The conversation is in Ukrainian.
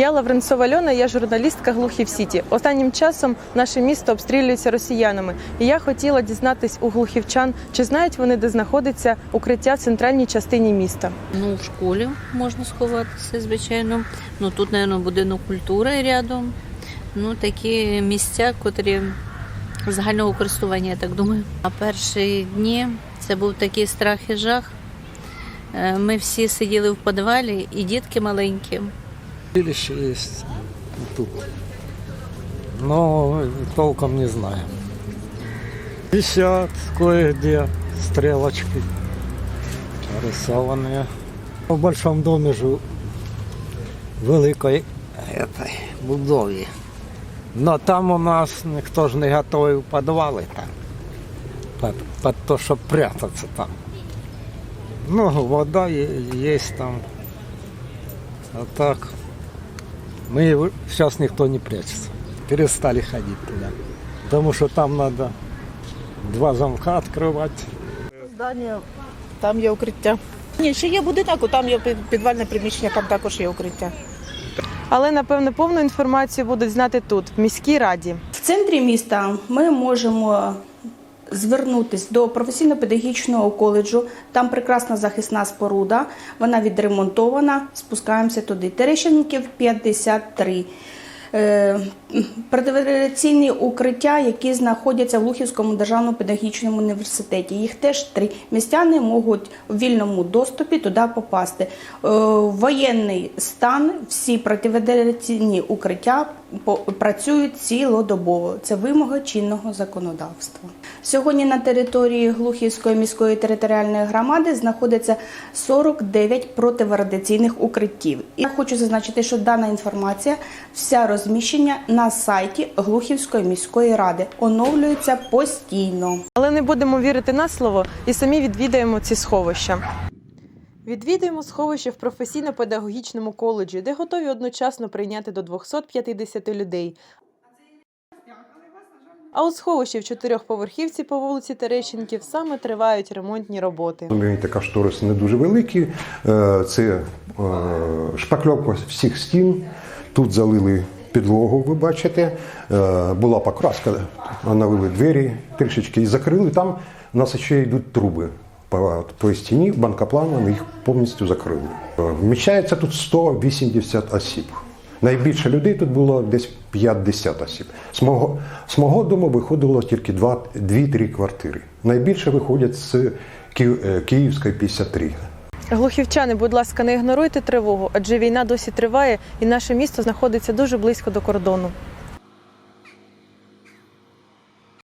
Я Лавренцова Альона, я журналістка Глухів Сіті. Останнім часом наше місто обстрілюється росіянами, і я хотіла дізнатись у глухівчан, чи знають вони, де знаходиться укриття в центральній частині міста. Ну, в школі можна сховатися, звичайно. Ну тут, мабуть, будинок культури рядом. Ну, такі місця, котрі загального користування, я так думаю. А перші дні це був такий страх і жах. Е, Ми всі сиділи в підвалі, і дітки маленькі. Училище есть тут. Но толком не знаю. Висят кое-где стрелочки рисованные. В большом доме живу. Великой этой будові. Но там у нас ніхто ж не готовий підвали там. Под, под то, щоб прятаться там. Ну, вода є там. А так, мы сейчас никто не прячется. Перестали ходить туда. Потому что там надо два замка открывать. Здання, там є укриття. Ні, ще є будинок, там є підвальне приміщення, там також є укриття. Але напевно повну інформацію будуть знати тут, в міській раді. В центрі міста ми можемо звернутися до професійно-педагогічного коледжу. Там прекрасна захисна споруда, вона відремонтована. Спускаємося туди. Терещенків 53. Е, укриття, які знаходяться в Лухівському державному педагогічному університеті. Їх теж три. Містяни можуть у вільному доступі туди попасти. Е, Воєнний стан, всі протирадіаційні укриття працюють цілодобово. Це вимога чинного законодавства. Сьогодні на території Глухівської міської територіальної громади знаходиться 49 протирадіаційних укриттів. І я хочу зазначити, що дана інформація, вся розміщення на сайті Глухівської міської ради оновлюється постійно. Але не будемо вірити на слово і самі відвідаємо ці сховища. Відвідуємо сховище в професійно-педагогічному коледжі, де готові одночасно прийняти до 250 людей. А у сховищі в чотирьохповерхівці по вулиці Терещенків саме тривають ремонтні роботи. Розумієте, кошторис не дуже великі. Е, Це е, шпакльовка всіх стін. Тут залили підлогу, ви бачите. Е, Була покраска, навели двері трішечки і закрили. Там у нас ще йдуть труби. По, по стіні банкопланом їх повністю закрили. Е, Вміщається тут 180 осіб. Найбільше людей тут було десь 50 осіб. З мого, з мого дому виходило тільки 2-3 квартири. Найбільше виходять з е, Київської 53. Глухівчани, будь ласка, не ігноруйте тривогу, адже війна досі триває, і наше місто знаходиться дуже близько до кордону.